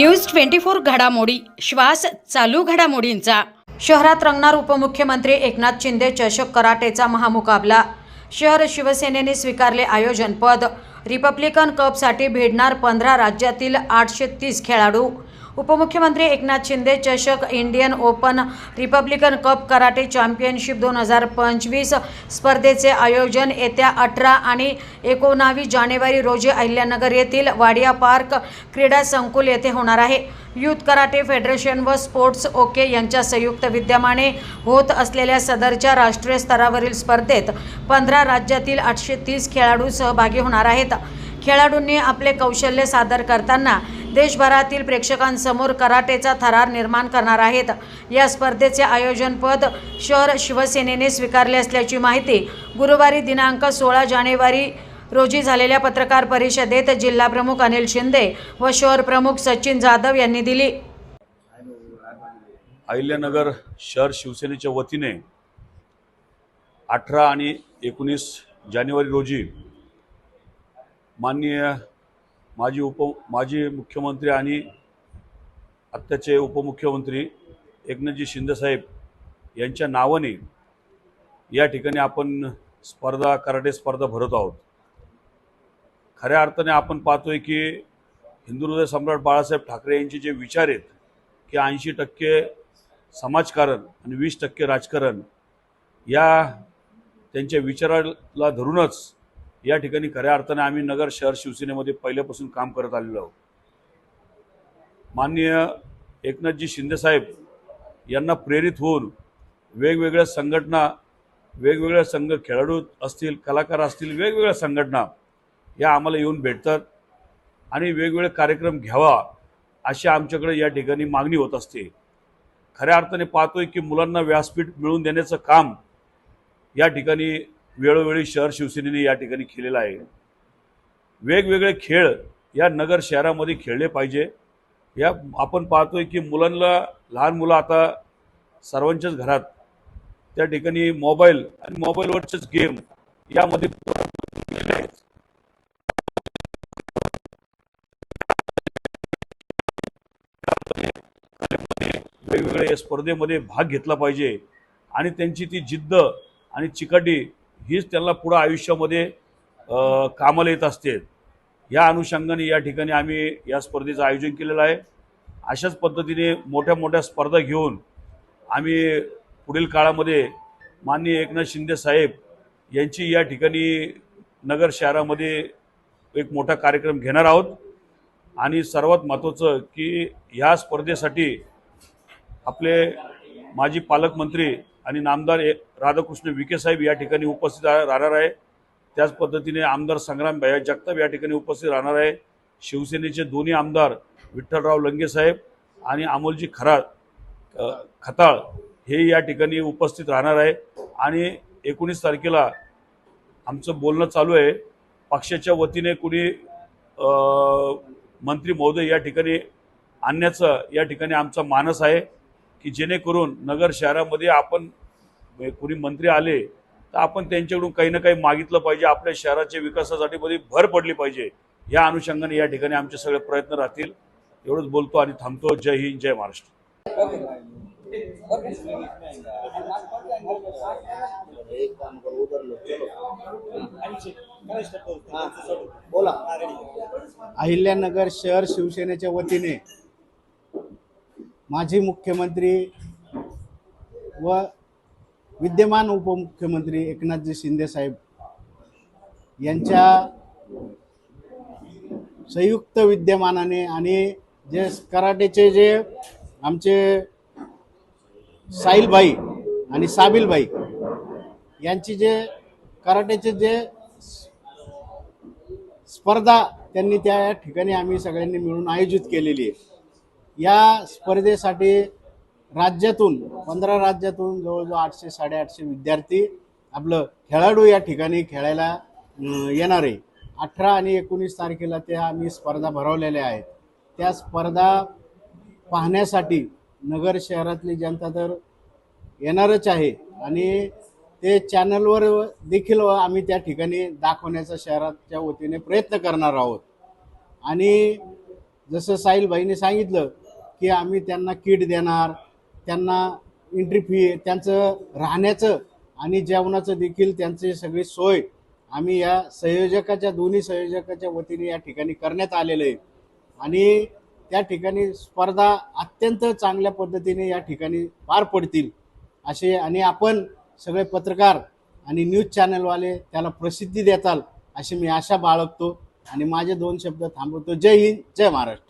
News twenty four घडामोडी श्वास चालू घडामोडींचा. शहरात रंगणार उपमुख्यमंत्री एकनाथ शिंदे चषक कराटेचा महामुकाबला. शहर शिवसेनेने स्वीकारले आयोजन पद रिपब्लिकन कपसाठी भिडणार पंधरा राज्यातील आठशे तीस खेळाडू. उपमुख्यमंत्री एकनाथ शिंदे चषक Indian open republican cup karate championship दोन हजार पंचवीस स्पर्धेचे आयोजन येत्या अठरा आणि एकोणावीस जानेवारी रोजी अहिल्यानगर येथील वाडिया पार्क क्रीडा संकुल येथे होणार आहे. युथ कराटे फेडरेशन व स्पोर्ट्स ओके यांच्या संयुक्त विद्यमाने होत असलेल्या सदरच्या राष्ट्रीय स्तरावरील स्पर्धेत पंधरा राज्यातील आठशे तीस खेळाडू सहभागी होणार आहेत. खेळाडूंनी आपले कौशल्य सादर करताना देशभरातील प्रेक्षकांसमोर कराटेचा थरार निर्माण करणार आहेत. या स्पर्धेचे आयोजनपद शहर शिवसेनेने स्वीकारले असल्याची माहिती गुरुवारी दिनांक सोळा जानेवारी रोजी झालेल्या पत्रकार परिषदेत जिल्हाप्रमुख अनिल शिंदे व शहर प्रमुख सचिन जाधव यांनी दिली. अहिल्यानगर शहर शिवसेनेच्या वतीने अठरा आणि एकोणीस जानेवारी रोजी माननीय माजी उप माजी मुख्यमंत्री आणि आत्ताचे उपमुख्यमंत्री एकनाथजी शिंदेसाहेब यांच्या नावाने या ठिकाणी आपण स्पर्धा कराटे स्पर्धा भरत आहोत. खऱ्या अर्थाने आपण पाहतोय की हिंदू हृदय सम्राट बाळासाहेब ठाकरे यांचे जे विचार आहेत की ऐंशी टक्के समाजकारण आणि वीस टक्के राजकारण या त्यांच्या विचाराला धरूनच या ठिकाणी खऱ्या अर्थाने आम्ही नगर शहर शिवसेनेमध्ये पहिल्यापासून काम करत आलेलो आहोत. माननीय एकनाथजी शिंदेसाहेब यांना प्रेरित होऊन वेगवेगळ्या संघटना वेगवेगळ्या संघ खेळाडू असतील कलाकार असतील वेगवेगळ्या संघटना या आम्हाला येऊन भेटतात आणि वेगवेगळे कार्यक्रम घ्यावा अशी आमच्याकडे या ठिकाणी मागणी होत असते. खऱ्या अर्थाने पाहतोय की मुलांना व्यासपीठ मिळवून देण्याचं काम या ठिकाणी वेळोवेळी शहर शिवसेनेने या ठिकाणी खेळलेला आहे. वेगवेगळे खेळ या नगर शहरामध्ये खेळले पाहिजे. या आपण पाहतोय की मुलांना लहान मुलं आता सर्वांच्याच घरात त्या ठिकाणी मोबाईल आणि मोबाईलवरचेच गेम यामध्ये वेगवेगळ्या स्पर्धेमध्ये भाग घेतला पाहिजे. आणि त्यांची ती जिद्द आणि चिकाटी हीच त्यांना पुढं आयुष्यामध्ये कामाला येत असते. या अनुषंगाने या ठिकाणी आम्ही या स्पर्धेचं आयोजन केलेलं आहे. अशाच पद्धतीने मोठ्या मोठ्या स्पर्धा घेऊन आम्ही पुढील काळामध्ये माननीय एकनाथ शिंदे साहेब यांची या ठिकाणी नगर शहरामध्ये एक मोठा कार्यक्रम घेणार आहोत. आणि सर्वात महत्त्वाचं की ह्या स्पर्धेसाठी आपले माजी पालकमंत्री आणि नामदार ए- राधाकृष्ण विखे साहेब या ठिकाणी उपस्थित राहणार आहे. त्याच पद्धतीने आमदार संग्राम भैया जगताप या ठिकाणी उपस्थित राहणार आहे. शिवसेनेचे दोन्ही आमदार विठ्ठलराव लंगे साहेब आणि अमोलजी खराळ खताळ हे या ठिकाणी उपस्थित राहणार आहे. आणि एकोणीस तारखेला आमचं बोलणं चालू आहे. पक्षाच्या वतीने कुणी मंत्री महोदय या ठिकाणी आणण्याचं या ठिकाणी आमचा मानस आहे. की जेणेकरून नगर शहरामध्ये आपण म्हणजे कुणी मंत्री आले तर आपण त्यांच्याकडून काही ना काही मागितलं पाहिजे. आपल्या शहराच्या विकासासाठी मध्ये भर पडली पाहिजे. या अनुषंगाने या ठिकाणी आमचे सगळे प्रयत्न राहतील. एवढंच बोलतो आणि थांबतो. जय हिंद जय महाराष्ट्र. बोला. अहिल्यानगर शहर शिवसेनेच्या वतीने माजी मुख्यमंत्री व विद्यमान उपमुख्यमंत्री एकनाथजी शिंदे साहेब यांच्या संयुक्त विद्यमानाने आणि जे कराटेचे जे आमचे साहिलबाई आणि साबिलबाई यांची जे कराटेचे जे स्पर्धा त्यांनी त्या ठिकाणी आम्ही सगळ्यांनी मिळून आयोजित केलेली आहे. या स्पर्धेसाठी राज्यातून पंधरा राज्यातून जवळजवळ आठशे साडेआठशे विद्यार्थी आपलं खेळाडू या ठिकाणी खेळायला येणार आहे. अठरा आणि एकोणीस तारखेला त्या आम्ही स्पर्धा भरवलेल्या आहेत. त्या स्पर्धा पाहण्यासाठी नगर शहरातली जनता तर येणारच आहे आणि ते चॅनलवर देखील आम्ही त्या ठिकाणी दाखवण्याचा शहराच्या वतीने प्रयत्न करणार आहोत. आणि जसं साहिलबाईने सांगितलं की आम्ही त्यांना किट देणार त्यांना एंट्री फी त्यांचं राहण्याचं आणि जेवणाचं देखील त्यांची सगळी सोय आम्ही या संयोजकाच्या दोन्ही संयोजकाच्या वतीने या ठिकाणी करण्यात आलेलं आहे. आणि त्या ठिकाणी स्पर्धा अत्यंत चांगल्या पद्धतीने या ठिकाणी पार पडतील असे आणि आपण सगळे पत्रकार आणि न्यूज चॅनलवाले त्याला प्रसिद्धी देताल अशी मी आशा बाळगतो. आणि माझे दोन शब्द थांबवतो. जय हिंद जय महाराष्ट्र.